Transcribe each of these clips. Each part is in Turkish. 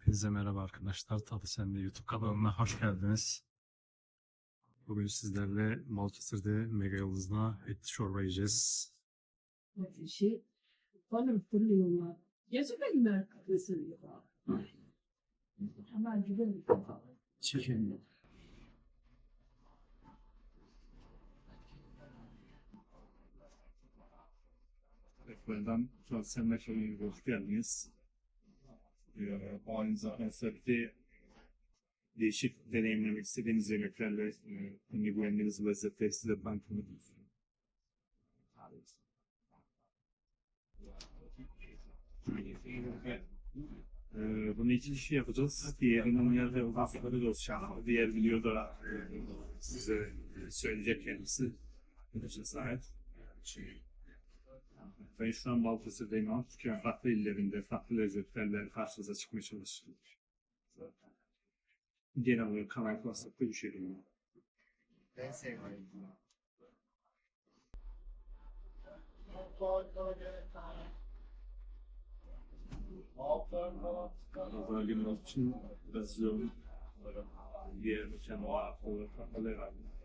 Hepinize merhaba arkadaşlar. Tadı Sende YouTube kanalına hoş geldiniz. Bugün sizlerle Balıkesir'de Mega Yıldız'da etli çorba yiyeceğiz. şey bana fırlıyorlar. Gezemedin mi arkadaşlar? Hemen gidelim. Çekin. Tekrardan sosyal medyaya hoş geldiniz. Aynı bir değişik deneyimlemek istediğiniz yemeklerle e, kendi güvendiğiniz lezzetleri size ben tanıtayım. Ee, bunu iki kişi yapacağız. Diğerinin yerde ufakları da olacak. Diğer videoda e, size söyleyecek kendisi. Görüşürüz. Evet. Ben şu an Balıkesir'deyim ama Türkiye'nin farklı illerinde farklı lezzetlerle karşınıza çıkmaya çalışıyorum. Genel olarak kanal WhatsApp'ta bir şey değil. Ben sevmiyorum. Bölgenin olduğu için biraz yoğun. Diğer mekanlar olarak farklı herhalde.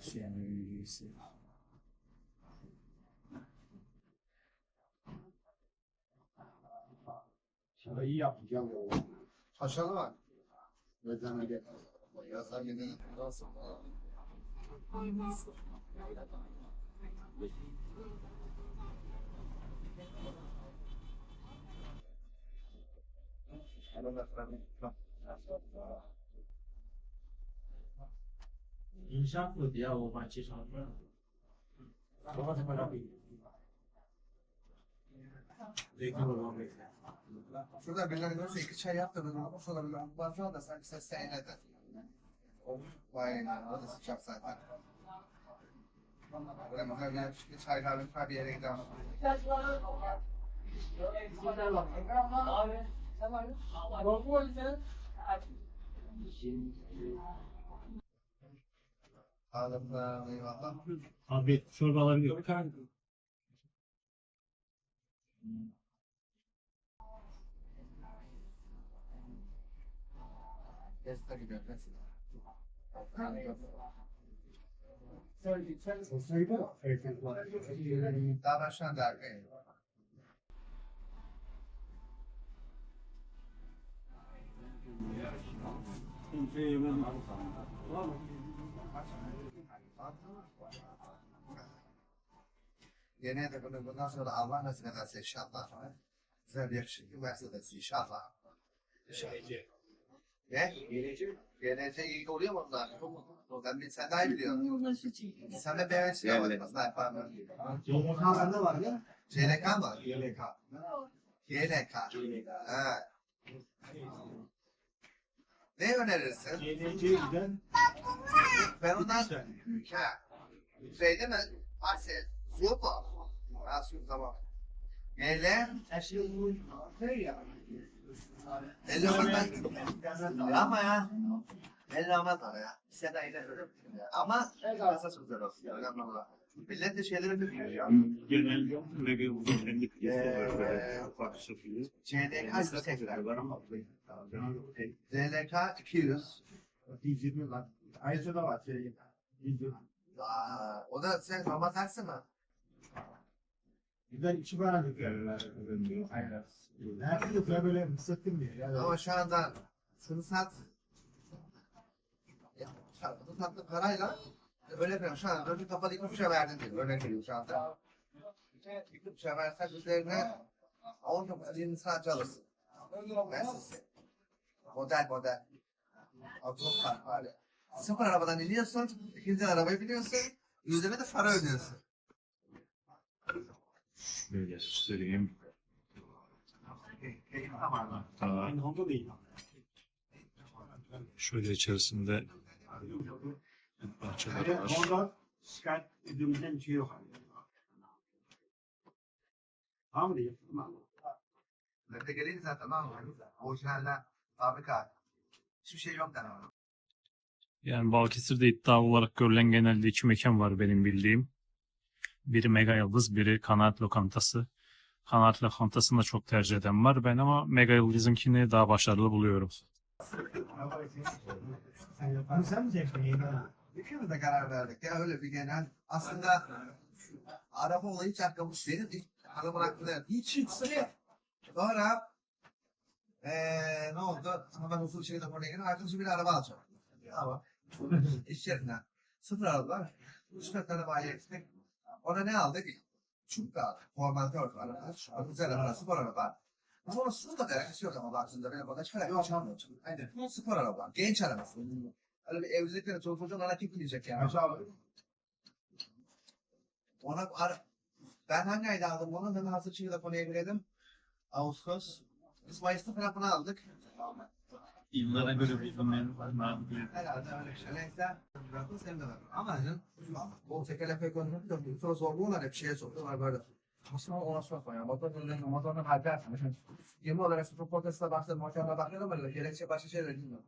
旋律律师。小何一啊，你见过我？他吃了？我在那边，我要三明治。你知道什么？还吗？İnşaat mıydı ya o bahçe sanırım? Baba da bana bir. Reklam olan bir. Şurada birileri görse iki çay yaptırdım ama sonra bir bakıyor da sanki ses vay o da sıcak zaten. Böyle mesela bir çay kahve bir yere gidelim. Eyvallah. Abi çorba alabiliyor. Testa gidiyor. Daha baştan da arkaya. Yine de bunu bundan sonra Allah nasip ederse inşallah. Güzel bir yakışıklı Mercedes inşallah. Gelecek. Ne? Gelecek. Gelecek iyi oluyor mu onlar? Ben bir sen daha iyi biliyorsun. Sen de beğen çıkamadın mı? Sniper mı? Yolun var ya. CLK mı? YLK. GLK. Ha. Ne önerirsin? GLC'ye giden Ben ondan ha. Şey değil mi? Arsel. Zupa. Ha su tamam. GL. her şey olur. Ya? Elli olmaz. Ama ya. Olmaz ama ya. Sen de öyle. Ama esas güzel olsun. Önemli olan. Millet de şeyleri döküyor ya. CDK istekler. var ama CLK 200. 120 lan. Ayrıca da var. Şey, 120. Aa, o da sen normal taksi mi? Güzel içi bana dökerler. Aynen. Nerede döker böyle mısıktım diye. Ama şu anda şunu sat. Ya, bu tatlı parayla öyle yapıyorum. Şu an önce kapalı iki buçuğa verdin diyor. Örnek veriyorum şu anda. İki buçuğa versen üzerine 19-20 saat alırsın. Ben size. Model model. Fark var ya. Sıfır arabadan iniyorsun, ikinci arabaya biniyorsun, üzerine de para ödüyorsun. Böyle söyleyeyim. Tamam. Aa. Şöyle içerisinde parçalar Yani var. Şikayet edilmeden bir şey yok. Tamam zaten? Orijinaller Fabrika. Hiçbir şey yok yani. orada. Yani Balıkesir'de iddia olarak görülen genelde iki mekan var benim bildiğim. Biri Mega Yıldız, biri Kanaat Lokantası. Kanaat Lokantası'nı da çok tercih eden var. Ben ama Mega Yıldız'ınkini daha başarılı buluyorum. Sen mi İkimiz de karar verdik ya öyle bir genel. Aslında araba olayı hiç aklımız değil. Hiç adamın aklına hiç hiç sıra. Sonra eee ne oldu? Ama ben usul şeyde oraya geldim. Arkadaşım bir araba alacağım. Ama iş yerinden. Sıfır aldılar. Üç metre arabayı eksik. Ona ne aldık? Çünkü aldık. Formantör araba. Güzel araba. Spor araba. Sonra sıfır da alakası yok ama baktığında benim bagaj falan yok. Aynen. Spor araba. Genç arabası. Öyle bir evlilikle çoluk çocuğun ana kim bilecek yani. Ona ara... Ben hangi ayda aldım onu? Ben hazır çıkıyla konuya girdim. Ağustos. Biz Mayıs'ta tarafını aldık. Yıllara göre bilmem Herhalde öyle bir şey. Neyse. Bıraktım seni de verdim. Ama dedim. O tekerlek ekonomik de bir sonra zorluyorlar hep şeye sokuyorlar böyle. Aslında ona sokma ya. Motorun motorun halde yapmış. 20 olarak sıfır podcast'a başladım. Motoruna bakıyorum böyle. Gerekçe başka şeyler bilmiyorum.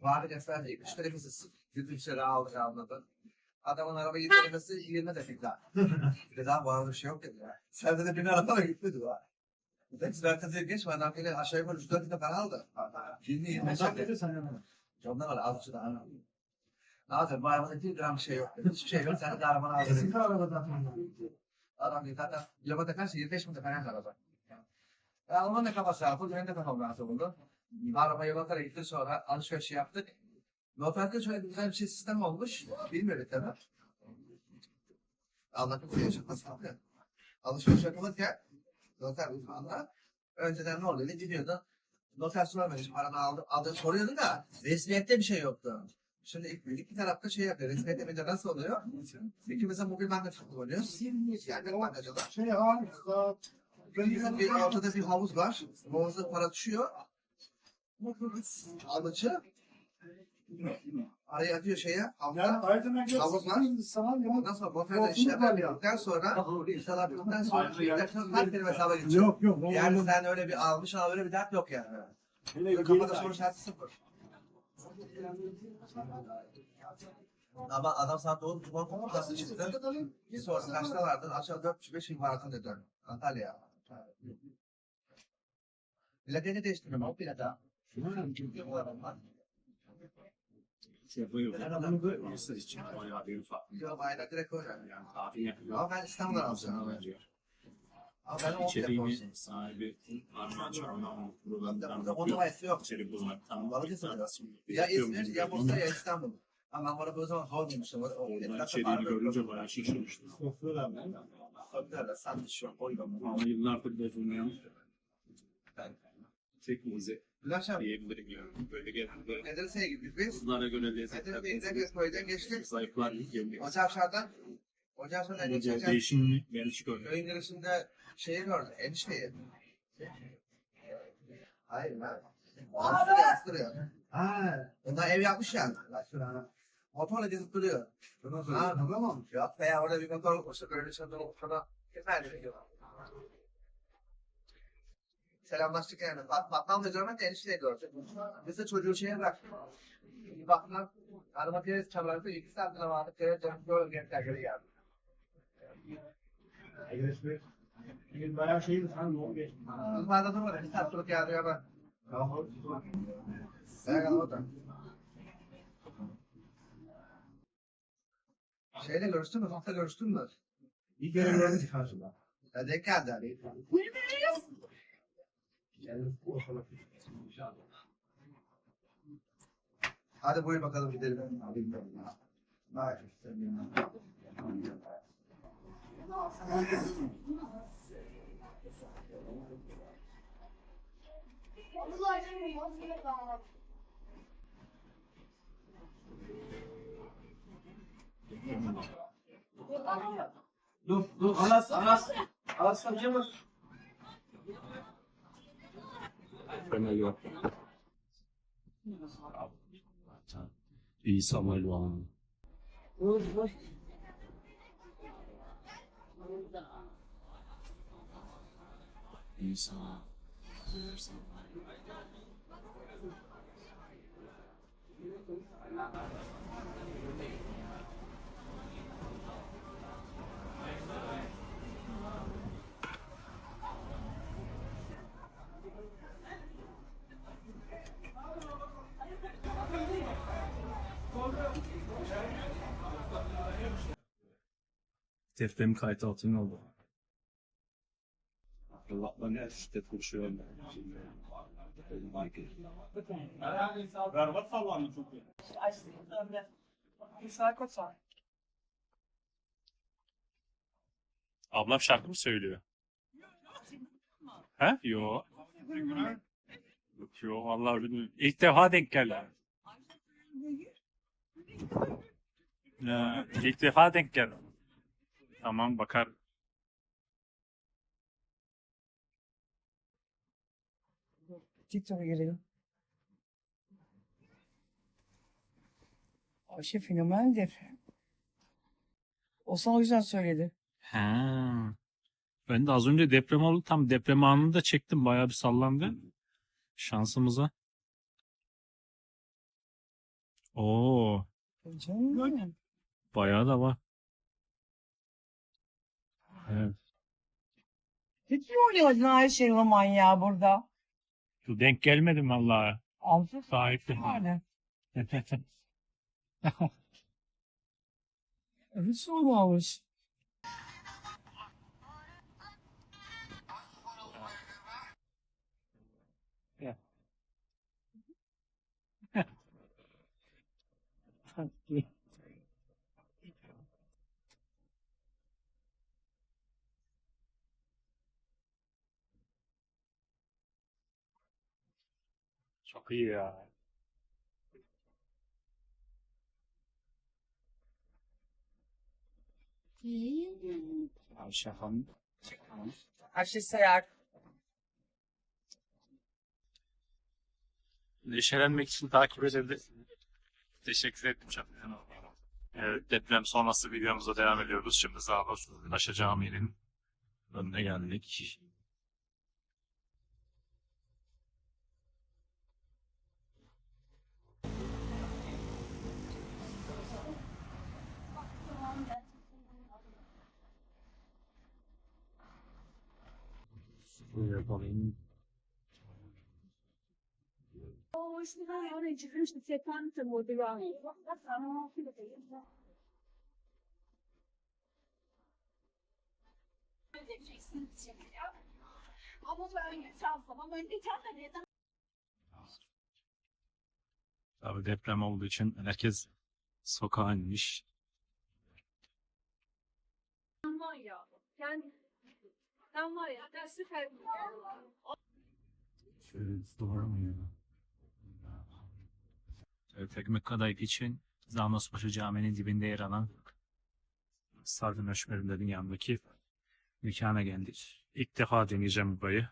Vardı defter değil. Üç telefonu yüzüçleri aldık anladı. Adamın araba yitmesi 20 dakika. bir de daha bağlı bir şey yok dedi ya. Sende de bir araba da gitmedi var. Biz merkeze geç var. Nakile aşağı yukarı 3-4 dakika para aldı. 20-25 dakika. Ondan var azıcık da anam. Zaten bu arabada bir gram şey yok. Hiçbir şey yok. Sen de arabanı aldın. Adam dedi zaten kilometre kaç? 25 metre falan araba. Ya onun ne kafası yaptı? Benim de kafam rahatsız oldu. Arabaya bakarak gitti sonra alışveriş yaptık. Noter'de şöyle bir güzel bir şey sistem olmuş. Bilmiyorum tabii. Anlatım buraya çıkması tabii. Alışveriş yapılırken noter uzmanla önceden ne oluyordu? Gidiyordu. Noter sormamış. Paranı aldı, aldı soruyordu da resmiyette bir şey yoktu. Şimdi ilk, ilk bir tarafta şey yapıyor. Resmiyette bir de nasıl oluyor? İkimiz de mobil bankacılık kullanıyoruz. Yani bankacılık. Şey harika. Bizim bir ortada bir havuz var. Havuzda para düşüyor. Alıcı araya atıyor şeye. Havuz var. sana sonra boferde işlem yaptıktan sonra inşallah bittikten sonra her bir hesaba geçiyor. Yok yok. Yani sen öyle bir almış ama öyle bir dert yok yani. Kafada soru işareti sıfır. Ama adam saat doğru Cuma komutası çıktı. Bir sonra kaçta vardı? Aşağı 4-5 imaratın dedi. Antalya. Biletini değiştirdim. O bilete. Bu adamlar. için bayağı bir fark. Yok aynen direkt öyle. Yani tahmin yapıyor. Ama ben İstanbul'dan alacağım. Ama ben o İçeriğini sahibi Çorum'dan programından O numarası yok. içerik bulmaktan. Ya İzmir ya Bursa ya İstanbul. Ama bana bu zaman zor bulmuştum. Oradan içeriğini görünce bayağı şaşırmıştım. Tabii sanmış yok. Ama yıllardır bozulmayan tek muze Gülaşam. diyebilirim yani. Böyle genelde Medrese'ye gittik biz. kızlara göre lezzetler Medrese'ye İzmir köyden geçtik. zayıflar geliyor. Ocakşar'dan Ocakşar'dan bu geçerken değişimini ben hiç görmedim. köyün girişinde şeyi gördüm. Enişteyi. Hayır ben. Astırıyor, astırıyor. Ha. Onlar ev yapmış yani. Motorla gezip duruyor. Ha, tamam. Yok be ya orada bir motor koştu. Böyle çadır sana. Kemer diyor. Selamlaştık yani. Bak, bakmam da görmek de enişteyi gördük. Biz de çocuğu şeye bıraktık. Baktılar. Araba kere çalardı. İki saatine vardık. Kere canım böyle gençler geri geldi. Resmi. Bir bayağı şeydi sen ne oldu? Biz vardı durmadı. Bir saat sonra geldi ya ben. Ben. Şeyle görüştün mü? Hafta görüştün mü? Bir kere gördük karşıda. Ya denk geldi hani. Hadi buyur bakalım gidelim. Dur dur Anas Anas. Anas 怎么又？一什么乱？一啥？一啥？Deprem kayıt altına oldu. Allah'tan her şiddet konuşuyor. Ablam şarkı mı söylüyor? He? Yo. Yo vallahi bilmiyorum. İlk defa denk geldi. İlk defa denk geldi. Tamam bakar. TikTok'a girelim. Ayşe fenomendir. O sana o yüzden söyledi. Ha. Ben de az önce deprem oldu. Tam deprem anında çektim. Bayağı bir sallandı. Şansımıza. Oo, Canım. bayağı da var. Evet. Hiç mi oynamadın Ayşe o manyağı burada? Şu denk gelmedim vallahi. Amca Sahipli. yani. Hiç olmamış. Çok iyi ya. Ayşe Hanım. Ayşe sayar. Neşelenmek için takip edebilirsiniz. Teşekkür ettim çok. Evet, deprem sonrası videomuza devam ediyoruz. Şimdi Zağlos Taşa Camii'nin önüne geldik. Şöyle yapalım. Deprem olduğu için herkes sokağa inmiş. Yani sen var ya. Ben süper. Şöyle doğru mu ya? Evet, Ekmek Kadayıf için Zanospaşa Camii'nin dibinde yer alan Sardın Öşmerilerin yanındaki mekana geldik. İlk defa deneyeceğim burayı.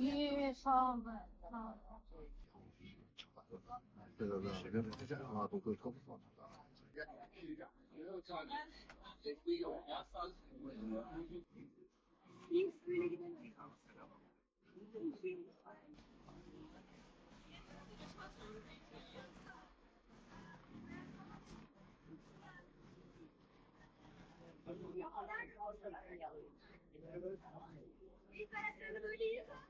月上本唱。对对对，这个啊，都够够够的。你好，那是？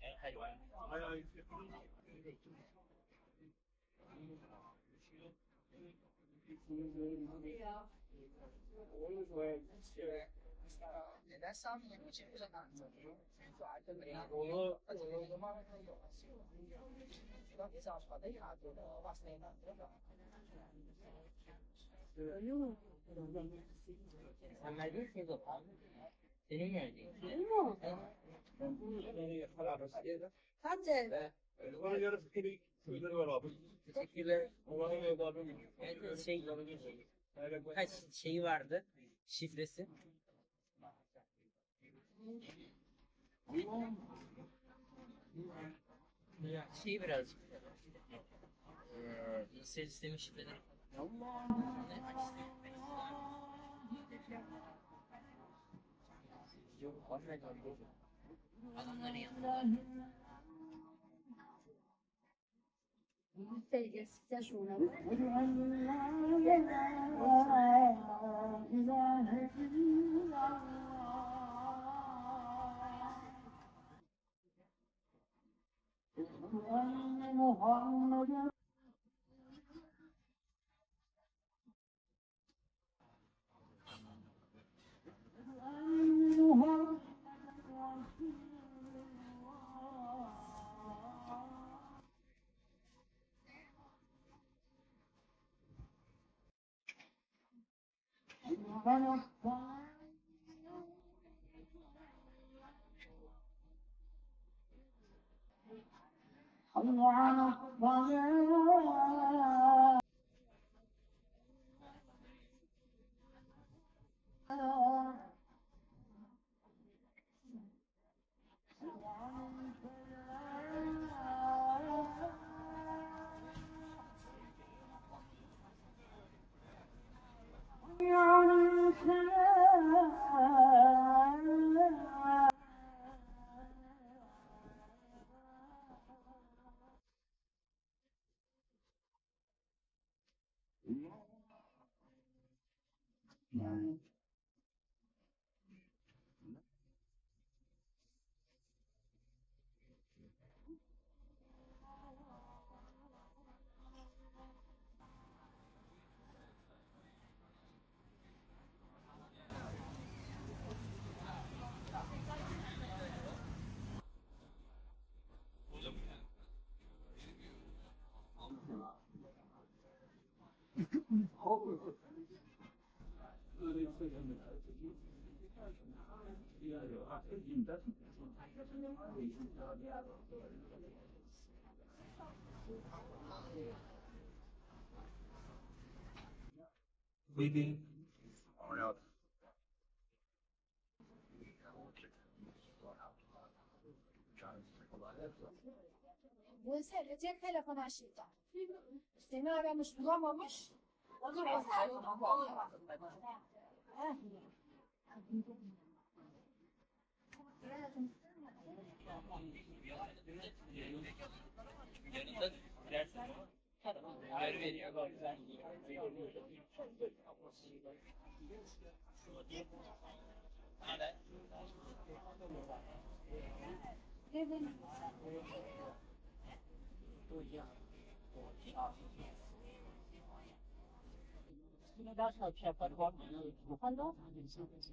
哎，还有，还有，有点正常。嗯，对呀，嗯，我们说，是，呃，现在上面目前不是男的，主要是没有，那个，那个什么，那个，那个，那个，那个，那个，那个，那个，那个，那个，那，Sen verdin ki bu. Senin verdiğin. Benim mi? Evet. Hadi. Bana yarı fikri kuyuları var abi. Teşekkürler. Allah'a emanet olun. Evet, şey, kaç şeyi vardı? Şifresi. Şey birazcık. Ee, Sel sistemi şifreleri. 你好，是来调什么东？gonna find I wanna find you. Oh. Right. Within or out. Bunu sadece telefon açacağım. Seni aramış bulamamış. O zaman 你们当时的天，反正我们武汉的，你们是不是？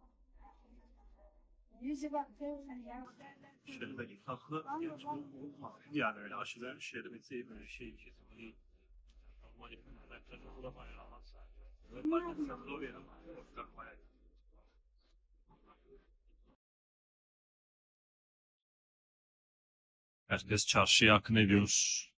Yüzü baktığım sen ya. Şerbeli tatlı. Yani öyle aşırı şerbeti böyle şey, şey kesinlikle. Normal yapın. Ben de burada bayağı alamazsın. Ben de sen de. Herkes çarşıya akın ediyoruz.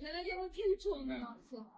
Nereye bakayım hiç olmuyor artık.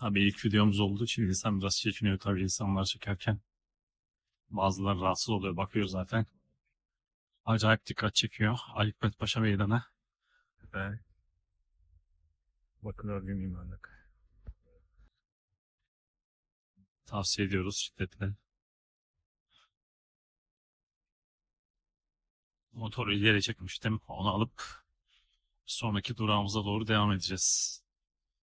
Abi ilk videomuz oldu. Şimdi insan biraz çekiniyor tabii insanlar çekerken. Bazıları rahatsız oluyor. Bakıyor zaten. Acayip dikkat çekiyor. Ali Hikmet Paşa Meydanı. Ve bakın örgü mimarlık. Tavsiye ediyoruz şiddetle. Motoru ileri çekmiştim. Onu alıp sonraki durağımıza doğru devam edeceğiz.